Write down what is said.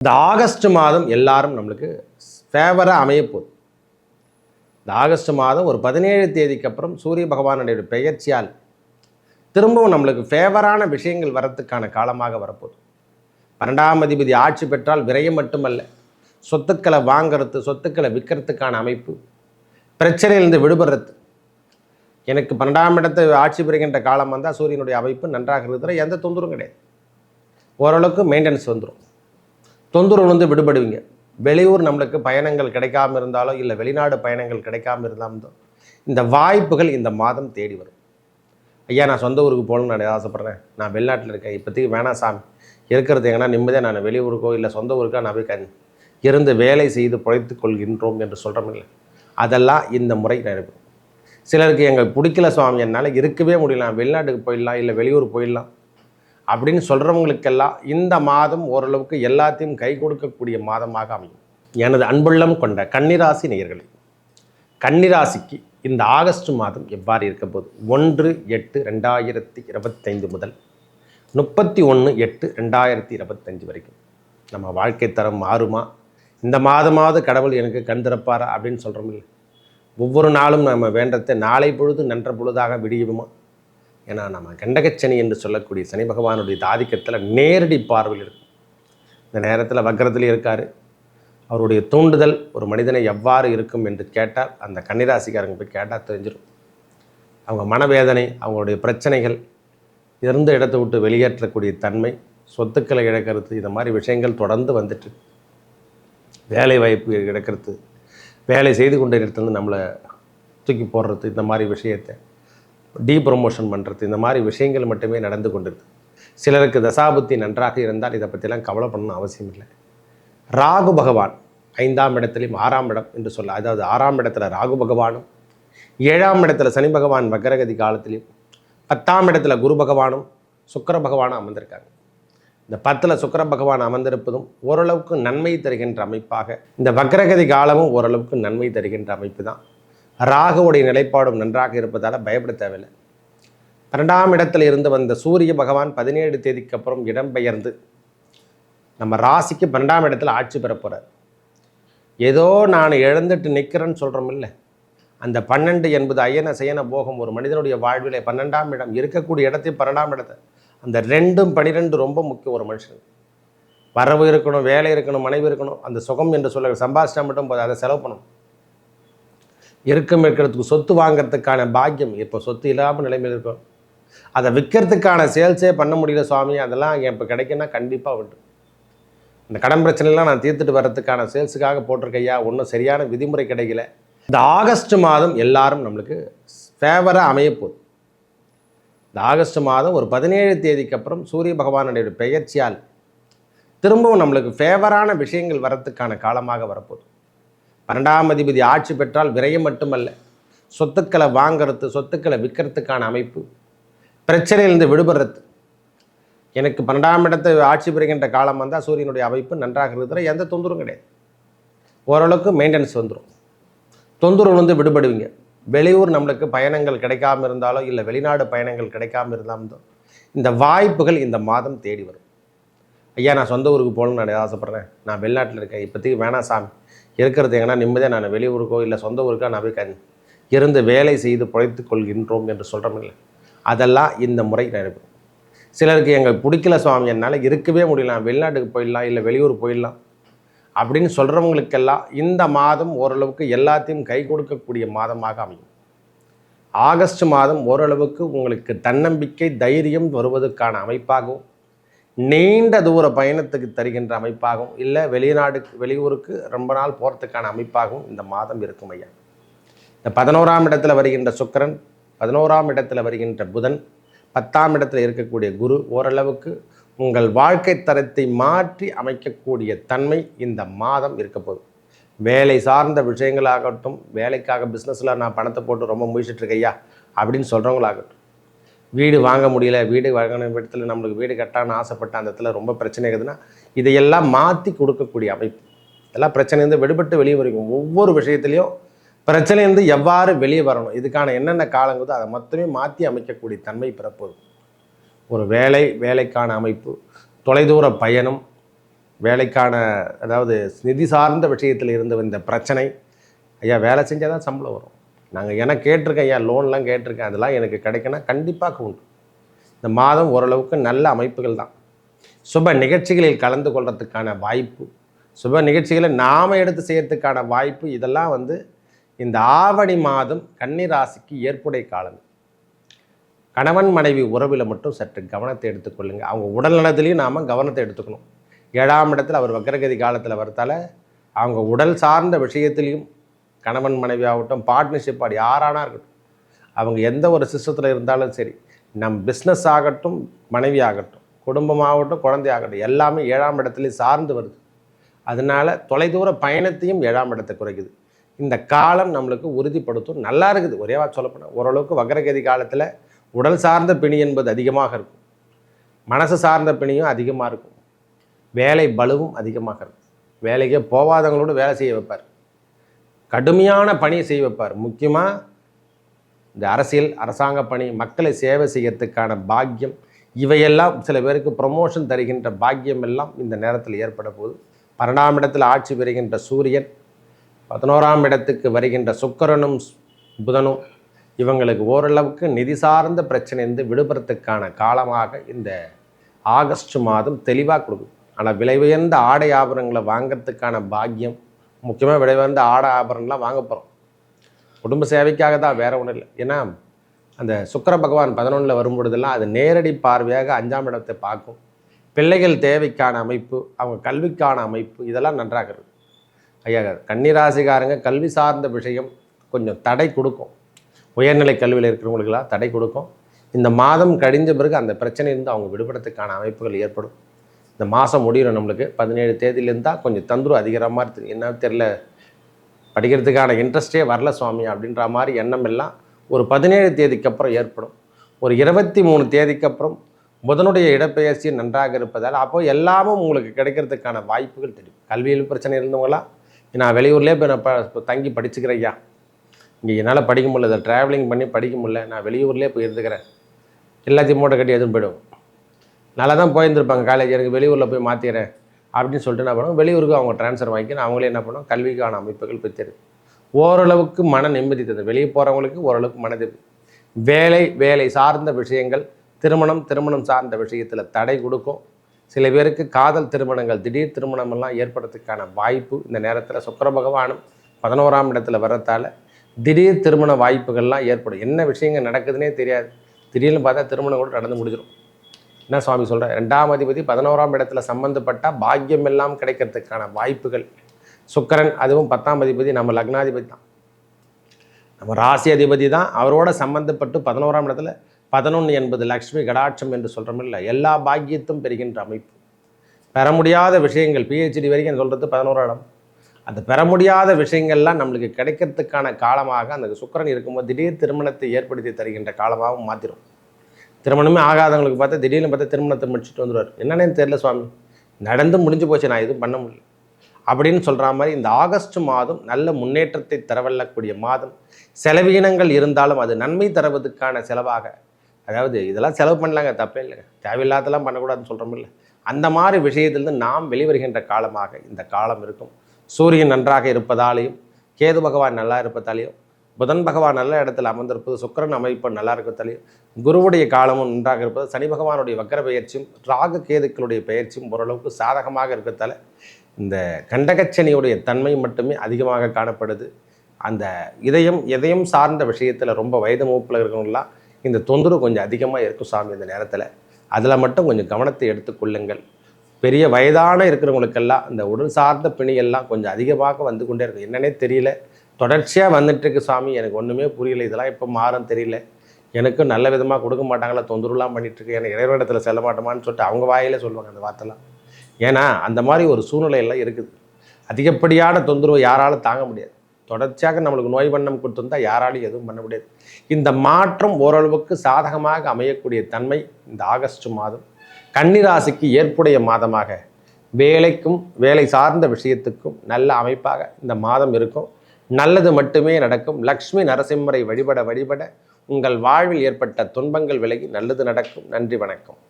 இந்த ஆகஸ்ட் மாதம் எல்லாரும் நம்மளுக்கு ஃபேவராக அமையப்போகுது இந்த ஆகஸ்ட் மாதம் ஒரு பதினேழு தேதிக்கு அப்புறம் சூரிய பகவானுடைய பெயர்ச்சியால் திரும்பவும் நம்மளுக்கு ஃபேவரான விஷயங்கள் வரத்துக்கான காலமாக வரப்போகுது. பன்னெண்டாம் அதிபதி ஆட்சி பெற்றால் விரயம் மட்டுமல்ல சொத்துக்களை வாங்கிறது சொத்துக்களை விற்கிறதுக்கான அமைப்பு பிரச்சனையிலிருந்து விடுபடுறது. எனக்கு பன்னெண்டாம் இடத்தை ஆட்சி பெறுகின்ற காலம் வந்தால் சூரியனுடைய அமைப்பு நன்றாக இருக்கிற எந்த தொந்தரவும் கிடையாது. ஓரளவுக்கு மெயின்டெனன்ஸ் வந்துடும் தொந்தரவுலேருந்து விடுபடுவீங்க. வெளியூர் நம்மளுக்கு பயணங்கள் கிடைக்காம இருந்தாலோ இல்லை வெளிநாடு பயணங்கள் கிடைக்காம இருந்தாலும் இந்த வாய்ப்புகள் இந்த மாதம் தேடி வரும். ஐயா நான் சொந்த ஊருக்கு போகணும்னு நான் ஆசைப்பட்றேன். நான் வெளிநாட்டில் இருக்கேன். இப்போதைக்கு வேணாம் சாமி. இருக்கிறது எங்கன்னா நிம்மதியாக நான் வெளியூருக்கோ இல்லை சொந்த ஊருக்கோ நான் போய் கண் இருந்து வேலை செய்து பிழைத்து கொள்கின்றோம் என்று சொல்கிறோம் இல்லை அதெல்லாம் இந்த முறை நடக்கும் சிலருக்கு எங்களுக்கு பிடிக்கல சுவாமி என்னால் இருக்கவே முடியலாம் வெளிநாட்டுக்கு போயிடலாம் இல்லை வெளியூர் போயிடலாம். அப்படின்னு சொல்கிறவங்களுக்கெல்லாம் இந்த மாதம் ஓரளவுக்கு எல்லாத்தையும் கை கொடுக்கக்கூடிய மாதமாக அமையும். எனது அன்புள்ளம் கொண்ட கன்னிராசி நேயர்களே கன்னிராசிக்கு இந்த ஆகஸ்ட் மாதம் எவ்வாறு இருக்க ஒன்று எட்டு ரெண்டாயிரத்தி இருபத்தைந்து முதல் முப்பத்தி ஒன்று எட்டு ரெண்டாயிரத்தி இருபத்தஞ்சு வரைக்கும். நம்ம வாழ்க்கை தரம் மாறுமா? இந்த மாதமாவது கடவுள் எனக்கு கண் திறப்பாரா அப்படின்னு சொல்கிறோம் இல்லை ஒவ்வொரு நாளும் நம்ம வேண்டத்தை நாளை பொழுது நன்ற பொழுதாக விடியுமா? ஏன்னா நம்ம கண்டகச்சனி என்று சொல்லக்கூடிய சனி பகவானுடைய ஆதிக்கத்தில் நேரடி பார்வையில் இருக்கும். இந்த நேரத்தில் வக்கரத்தில் இருக்கார். அவருடைய தூண்டுதல் ஒரு மனிதனை எவ்வாறு இருக்கும் என்று கேட்டால் அந்த கன்னிராசிக்காரங்க போய் கேட்டால் தெரிஞ்சிடும் அவங்க மனவேதனை அவங்களுடைய பிரச்சனைகள் இருந்த இடத்தை விட்டு வெளியேற்றக்கூடிய தன்மை சொத்துக்களை இழக்கிறது இந்த மாதிரி விஷயங்கள் தொடர்ந்து வந்துட்டு வேலை வாய்ப்பு இழக்கிறது வேலை செய்து கொண்ட இடத்துலேருந்து நம்மளை தூக்கி போடுறது இந்த மாதிரி விஷயத்தை. டீ ப்ரொமோஷன் பண்ணுறது இந்த மாதிரி விஷயங்கள் மட்டுமே நடந்து கொண்டிருக்கு சிலருக்கு தசாபுத்தி நன்றாக இருந்தால் இதை பற்றிலாம் கவலை பண்ணணும் அவசியம் இல்லை. ராகு பகவான் ஐந்தாம் இடத்துலையும் ஆறாம் இடம் என்று சொல்ல அதாவது ஆறாம் இடத்துல ராகு பகவானும் ஏழாம் இடத்துல சனி பகவான் வக்கரகதி காலத்திலையும் பத்தாம் இடத்துல குரு பகவானும் சுக்கர பகவானும் அமர்ந்திருக்காங்க. இந்த பத்தில் சுக்கிர பகவான் அமர்ந்திருப்பதும் ஓரளவுக்கு நன்மை தருகின்ற அமைப்பாக இந்த வக்ரகதி காலமும் ஓரளவுக்கு நன்மை தருகின்ற அமைப்பு தான். ராகுவுடைய நிலைப்பாடும் நன்றாக இருப்பதால் பயப்பட தேவையில்லை. பன்னெண்டாம் இடத்துல இருந்து வந்த சூரிய பகவான் பதினேழு தேதிக்கு அப்புறம் இடம்பெயர்ந்து நம்ம ராசிக்கு பன்னெண்டாம் இடத்துல ஆட்சி பெற போகிறார் ஏதோ நான் இழந்துட்டு நிற்கிறேன்னு சொல்கிறோம் இல்லை அந்த பன்னெண்டு என்பது அயன சயன போகம். ஒரு மனிதனுடைய வாழ்வில் பன்னெண்டாம் இடம் இருக்கக்கூடிய இடத்தையும் பன்னெண்டாம் இடத்தை. அந்த ரெண்டும் பனிரெண்டு ரொம்ப முக்கியம் ஒரு மனுஷன் வரவு இருக்கணும் வேலை இருக்கணும் மனைவி இருக்கணும் அந்த சுகம் என்று சொல்ல சம்பாதிச்சா மட்டும் போது அதை செலவு பண்ணணும். இருக்கும் இருக்கிறதுக்கு சொத்து வாங்கிறதுக்கான பாக்கியம். இப்போ சொத்து இல்லாமல் நிலைமையில் இருக்கும். அதை விற்கிறதுக்கான சேல்ஸே பண்ண முடியல சுவாமி. அதெல்லாம் இப்போ கிடைக்குன்னா கண்டிப்பாக உண்டு. இந்த கடன் பிரச்சனைலாம் நான் தீர்த்துட்டு வர்றதுக்கான சேல்ஸுக்காக போட்டிருக்கையா ஒன்றும் சரியான விதிமுறை கிடைக்கல. இந்த ஆகஸ்ட் மாதம் எல்லாரும் நம்மளுக்கு ஃபேவராக அமையப்போகுது இந்த ஆகஸ்ட் மாதம் ஒரு பதினேழு தேதிக்கு அப்புறம் சூரிய பகவானுடைய பெயர்ச்சியால் திரும்பவும் நம்மளுக்கு ஃபேவரான விஷயங்கள் வரத்துக்கான காலமாக வரப்போகுது. பன்னெண்டாம் அதிபதி ஆட்சி பெற்றால் விரயம் மட்டுமல்ல சொத்துக்களை வாங்கிறது சொத்துக்களை விற்கிறதுக்கான அமைப்பு பிரச்சனையிலிருந்து விடுபடுறது. எனக்கு பன்னெண்டாம் இடத்தை ஆட்சி பெறுகின்ற காலம் வந்தால் சூரியனுடைய அமைப்பு நன்றாக இருக்கிற எந்த தொந்தரவும் கிடையாது. ஓரளவுக்கு மெயின்டெனன்ஸ் வந்துடும் தொந்தரவுலேருந்து விடுபடுவீங்க. வெளியூர் நம்மளுக்கு பயணங்கள் கிடைக்காம இருந்தாலோ இல்லை வெளிநாடு பயணங்கள் கிடைக்காம இருந்தாலும் இந்த வாய்ப்புகள் இந்த மாதம் தேடி வரும். ஐயா நான் சொந்த ஊருக்கு போகணும்னு நான் ஆசைப்பட்றேன். நான் வெளிநாட்டில் இருக்கேன். இப்போதைக்கு வேணாம் சாமி. இருக்கிறது எங்கன்னா நிம்மதியாக நான் வெளியூருக்கோ இல்லை சொந்த ஊருக்கோ நான் போய் கண் இருந்து வேலை செய்து பிழைத்து கொள்கின்றோம் என்று சொல்கிறோம் அதெல்லாம் இந்த முறை நடக்கும் சிலருக்கு எங்களுக்கு பிடிக்கல சுவாமி என்னால் இருக்கவே முடியல. வெளிநாட்டுக்கு போயிடலாம் இல்லை வெளியூர் போயிடலாம் அப்படின்னு சொல்கிறவங்களுக்கெல்லாம் இந்த மாதம் ஓரளவுக்கு எல்லாத்தையும் கை கொடுக்கக்கூடிய மாதமாக அமையும். ஆகஸ்ட் மாதம் ஓரளவுக்கு உங்களுக்கு தன்னம்பிக்கை தைரியம் வருவதற்கான அமைப்பாகவும் நீண்ட தூர பயணத்துக்கு தருகின்ற அமைப்பாகவும் இல்லை வெளிநாடுக்கு வெளியூருக்கு ரொம்ப நாள் போகிறதுக்கான அமைப்பாகவும் இந்த மாதம் இருக்கும் ஐயா. இந்த பதினோராம் இடத்துல வருகின்ற சுக்கரன் பதினோராம் இடத்துல வருகின்ற புதன் பத்தாம் இடத்துல இருக்கக்கூடிய குரு ஓரளவுக்கு உங்கள் வாழ்க்கை தரத்தை மாற்றி அமைக்கக்கூடிய தன்மை இந்த மாதம் இருக்க போகுது. வேலை சார்ந்த விஷயங்களாகட்டும் வேலைக்காக பிஸ்னஸில் நான் பணத்தை போட்டு ரொம்ப முயற்சிட்டுருக்கையா அப்படின்னு சொல்கிறவங்களாகட்டும் வீடு வாங்க முடியல வீடு வாங்கின இடத்துல நம்மளுக்கு வீடு கட்டான்னு ஆசைப்பட்ட அந்த இடத்துல ரொம்ப பிரச்சனை இருக்குதுன்னா இதையெல்லாம் மாற்றி கொடுக்கக்கூடிய அமைப்பு. இதெல்லாம் பிரச்சனையிலேருந்து விடுபட்டு வெளியே வரைக்கும் ஒவ்வொரு விஷயத்துலையும் பிரச்சனையிலேருந்து எவ்வாறு வெளியே வரணும் இதுக்கான என்னென்ன காலங்குதோ அதை மொத்தமே மாற்றி அமைக்கக்கூடிய தன்மை பிறப்பது ஒரு வேலை வேலைக்கான அமைப்பு தொலைதூர பயணம் வேலைக்கான அதாவது நிதி சார்ந்த விஷயத்தில் இருந்த இந்த பிரச்சனை ஐயா வேலை செஞ்சால் தான் சம்பளம் வரும். நாங்கள் ஏன்னா கேட்டிருக்கேன் ஐயா லோன்லாம் கேட்டிருக்கேன் அதெல்லாம் எனக்கு கிடைக்கணும் கண்டிப்பாக உண்டு இந்த மாதம் ஓரளவுக்கு நல்ல அமைப்புகள் தான். சுப நிகழ்ச்சிகளில் கலந்து கொள்றதுக்கான வாய்ப்பு சுப நிகழ்ச்சிகளை நாம் எடுத்து செய்யறதுக்கான வாய்ப்பு இதெல்லாம் வந்து இந்த ஆவணி மாதம் கன்னிராசிக்கு ஏற்புடை காலம். கணவன் மனைவி உறவில் மட்டும் சற்று கவனத்தை எடுத்துக்கொள்ளுங்க அவங்க உடல் நலத்திலையும் நாம் கவனத்தை எடுத்துக்கணும். ஏழாம் இடத்தில் அவர் வக்கரகதி காலத்தில் வரத்தால் அவங்க உடல் சார்ந்த விஷயத்திலையும் கணவன் மனைவி ஆகட்டும் பார்ட்னர்ஷிப் ஆடி யாரானா இருக்கட்டும். அவங்க எந்த ஒரு சிஸ்டத்தில் இருந்தாலும் சரி நம் பிஸ்னஸ் ஆகட்டும் மனைவி ஆகட்டும் குடும்பமாகட்டும் குழந்தை ஆகட்டும் எல்லாமே ஏழாம் இடத்துலையும் சார்ந்து வருது. அதனால் தொலைதூர பயணத்தையும் ஏழாம் இடத்தை குறைக்குது. இந்த காலம் நம்மளுக்கு உறுதிப்படுத்தும் நல்லா இருக்குது. ஒரேவா சொல்லப்போனால் ஓரளவுக்கு வக்ரகதி காலத்தில் உடல் சார்ந்த பிணி என்பது அதிகமாக இருக்கும். மனசு சார்ந்த பிணியும் அதிகமாக இருக்கும். வேலை பலுவும் அதிகமாக இருக்கும். வேலைக்கே போகாதவங்களோட வேலை செய்ய வைப்பார். கடுமையான பணியை செய்ய வைப்பார். முக்கியமாக இந்த அரசியல் அரசாங்க பணி மக்களை சேவை செய்யறதுக்கான பாக்கியம் இவையெல்லாம் சில பேருக்கு ப்ரமோஷன் தருகின்ற பாக்கியம் எல்லாம் இந்த நேரத்தில் ஏற்பட போகுது. பன்னெண்டாம் இடத்தில் ஆட்சி பெறுகின்ற சூரியன் பதினோராம் இடத்துக்கு வருகின்ற சுக்கரனும் புதனும் இவங்களுக்கு ஓரளவுக்கு நிதி சார்ந்த பிரச்சனைந்து விடுபடுறதுக்கான காலமாக இந்த ஆகஸ்ட் மாதம் தெளிவாக கொடுக்கும். ஆனால் விலை உயர்ந்த ஆடை ஆபரணங்களை வாங்கிறதுக்கான பாக்கியம் முக்கியமாக விலை ஆடை ஆபரணம்லாம் வாங்க போகிறோம் குடும்ப சேவைக்காக தான் வேற ஒன்றும் இல்லை. ஏன்னா அந்த சுக்கர பகவான் பதினொன்றில் வரும்பொழுதெல்லாம் அது நேரடி பார்வையாக அஞ்சாம் இடத்தை பார்க்கும். பிள்ளைகள் தேவைக்கான அமைப்பு அவங்க கல்விக்கான அமைப்பு இதெல்லாம் நன்றாக இருக்குது ஐயா கன்னிராசிக்காரங்க கல்வி சார்ந்த விஷயம் கொஞ்சம் தடை கொடுக்கும். உயர்நிலை கல்வியில் இருக்கிறவங்களுக்கெல்லாம் தடை கொடுக்கும். இந்த மாதம் கழிஞ்ச பிறகு அந்த பிரச்சனையிலிருந்து அவங்க விடுபடத்துக்கான அமைப்புகள் ஏற்படும். இந்த மாதம் முடியும் நம்மளுக்கு. பதினேழு தேதியிலேருந்து தான் கொஞ்சம் தந்துரும் அதிகமாக மாதிரி என்ன தெரில படிக்கிறதுக்கான இன்ட்ரெஸ்டே வரல சுவாமி அப்படின்ற மாதிரி எண்ணம் எல்லாம் ஒரு பதினேழு தேதிக்கு அப்புறம் ஏற்படும். ஒரு இருபத்தி மூணு தேதிக்கு அப்புறம் புதனுடைய இடப்பெயர்ச்சி நன்றாக இருப்பதால் அப்போது எல்லாமும் உங்களுக்கு கிடைக்கிறதுக்கான வாய்ப்புகள் தெரியும். கல்வியில் பிரச்சனை இருந்தவங்களாம் நான் வெளியூர்லேயே போய் நான் இப்போ தங்கி படிச்சுக்கிறேன் ஐயா. இங்கே என்னால் படிக்க முடியல. இதை ட்ராவலிங் பண்ணி படிக்க முடியல. நான் வெளியூர்லேயே போய் இருந்துக்கிறேன். எல்லாத்தையும் மூட்டை கட்டி எதுவும் போயிடும் நல்லா தான் போயிருந்துருப்பாங்க காலேஜ் எனக்கு வெளியூரில் போய் மாற்றிக்கிறேன் அப்படின்னு சொல்லிட்டு என்ன பண்ணுவோம்? வெளியூருக்கு அவங்க ட்ரான்ஸ்ஃபர் வாங்கிக்கணும் அவங்களே என்ன பண்ணுவோம்? கல்விக்கான அமைப்புகள் பெற்று ஓரளவுக்கு மன நிம்மதி தருது. வெளியே போகிறவங்களுக்கு ஓரளவுக்கு மனது வேலை வேலை சார்ந்த விஷயங்கள் திருமணம் திருமணம் சார்ந்த விஷயத்தில் தடை கொடுக்கும். சில பேருக்கு காதல் திருமணங்கள் திடீர் திருமணமெல்லாம் ஏற்படுறதுக்கான வாய்ப்பு இந்த நேரத்தில் சுக்கர பகவானும் பதினோராம் இடத்துல வர்றதால திடீர் திருமண வாய்ப்புகள்லாம் ஏற்படும். என்ன விஷயங்கள் நடக்குதுன்னே தெரியாது. திடீர்னு பார்த்தா திருமணம் கூட நடந்து முடிஞ்சிடும் என்ன சுவாமி சொல்கிறேன் ரெண்டாம் அதிபதி பதினோராம் இடத்துல சம்மந்தப்பட்டால் பாக்கியம் எல்லாம் கிடைக்கிறதுக்கான வாய்ப்புகள். சுக்கரன் அதுவும் பத்தாம் அதிபதி நம்ம லக்னாதிபதி தான். நம்ம ராசி அதிபதி தான். அவரோட சம்பந்தப்பட்டு பதினோராம் இடத்துல பதினொன்று என்பது லக்ஷ்மி கடாட்சம் என்று சொல்கிறோம் இல்லை. எல்லா பாக்கியத்தும் பெறுகின்ற அமைப்பு. பெற முடியாத விஷயங்கள் பிஹெச்டி வரைக்கும் சொல்கிறது பதினோரா இடம். அந்த பெற முடியாத விஷயங்கள்லாம் நம்மளுக்கு கிடைக்கிறதுக்கான காலமாக அந்த சுக்கரன் இருக்கும்போது திடீர் திருமணத்தை ஏற்படுத்தி தருகின்ற காலமாகவும் மாற்றிடும் திருமணமே ஆகாதவங்களுக்கு பார்த்தா திடீர்னு பார்த்தா திருமணத்தை முடிச்சுட்டு வந்துடுவார். என்னன்னு தெரில சுவாமி. நடந்து முடிஞ்சு போச்சு நான் எதுவும் பண்ண முடியல. அப்படின்னு சொல்கிற மாதிரி இந்த ஆகஸ்ட் மாதம் நல்ல முன்னேற்றத்தை தரவல்லக்கூடிய மாதம். செலவீனங்கள் இருந்தாலும் அது நன்மை தருவதற்கான செலவாக. அதாவது இதெல்லாம் செலவு பண்ணலாங்க தப்பே இல்லைங்க. தேவையில்லாதெல்லாம் பண்ணக்கூடாதுன்னு சொல்கிறோம் இல்லை. அந்த மாதிரி விஷயத்திலிருந்து நாம் வெளிவருகின்ற காலமாக இந்த காலம் இருக்கும். சூரியன் நன்றாக இருப்பதாலேயும் கேது பகவான் நல்லா இருப்பதாலேயும் புதன் பகவான் நல்ல இடத்துல அமர்ந்திருப்பது சுக்கரன் அமைப்பு நல்லா இருக்கிறதாலையும் குருவுடைய காலமும் நன்றாக இருப்பது சனி பகவானுடைய வக்கர பயிற்சியும் ராகு கேதுக்களுடைய பயிற்சியும் ஓரளவுக்கு சாதகமாக இருக்கிறதால இந்த கண்டகச்சனியுடைய தன்மை மட்டுமே அதிகமாக காணப்படுது. அந்த இதயம் இதயம் சார்ந்த விஷயத்தில் ரொம்ப வயது மூப்பில் இருக்கணும்லாம் இந்த தொந்தரவு கொஞ்சம் அதிகமாக இருக்கும் சாமி இந்த நேரத்தில். அதில் மட்டும் கொஞ்சம் கவனத்தை எடுத்துக்கொள்ளுங்கள் பெரிய வயதான இருக்கிறவங்களுக்கெல்லாம் இந்த உடல் சார்ந்த பிணியெல்லாம் கொஞ்சம் அதிகமாக வந்து கொண்டே இருக்கும். என்னன்னே தெரியல. தொடர்ச்சியாக வந்துட்டுருக்கு சாமி. எனக்கு ஒன்றுமே புரியல. இதெல்லாம் இப்போ மாறும் தெரியல. எனக்கும் நல்ல விதமாக கொடுக்க மாட்டாங்களா? தொந்தரவுலாம் பண்ணிகிட்ருக்கு எனக்கு இறைவனிடத்தில் செல்ல மாட்டோமான்னு சொல்லிட்டு அவங்க வாயிலே சொல்லுவாங்க அந்த வார்த்தைலாம். ஏன்னா அந்த மாதிரி ஒரு சூழ்நிலையெல்லாம் இருக்குது. அதிகப்படியான தொந்தரவு யாராலும் தாங்க முடியாது. தொடர்ச்சியாக நம்மளுக்கு நோய் வண்ணம் கொடுத்துருந்தா யாராலையும் எதுவும் பண்ண முடியாது. இந்த மாற்றம் ஓரளவுக்கு சாதகமாக அமையக்கூடிய தன்மை இந்த ஆகஸ்ட் மாதம். கன்னிராசிக்கு ஏற்புடைய மாதமாக. வேலைக்கும் வேலை சார்ந்த விஷயத்துக்கும் நல்ல அமைப்பாக இந்த மாதம் இருக்கும். நல்லது மட்டுமே நடக்கும். லக்ஷ்மி நரசிம்மரை வழிபட வழிபட உங்கள் வாழ்வில் ஏற்பட்ட துன்பங்கள் விலகி நல்லது நடக்கும். நன்றி வணக்கம்.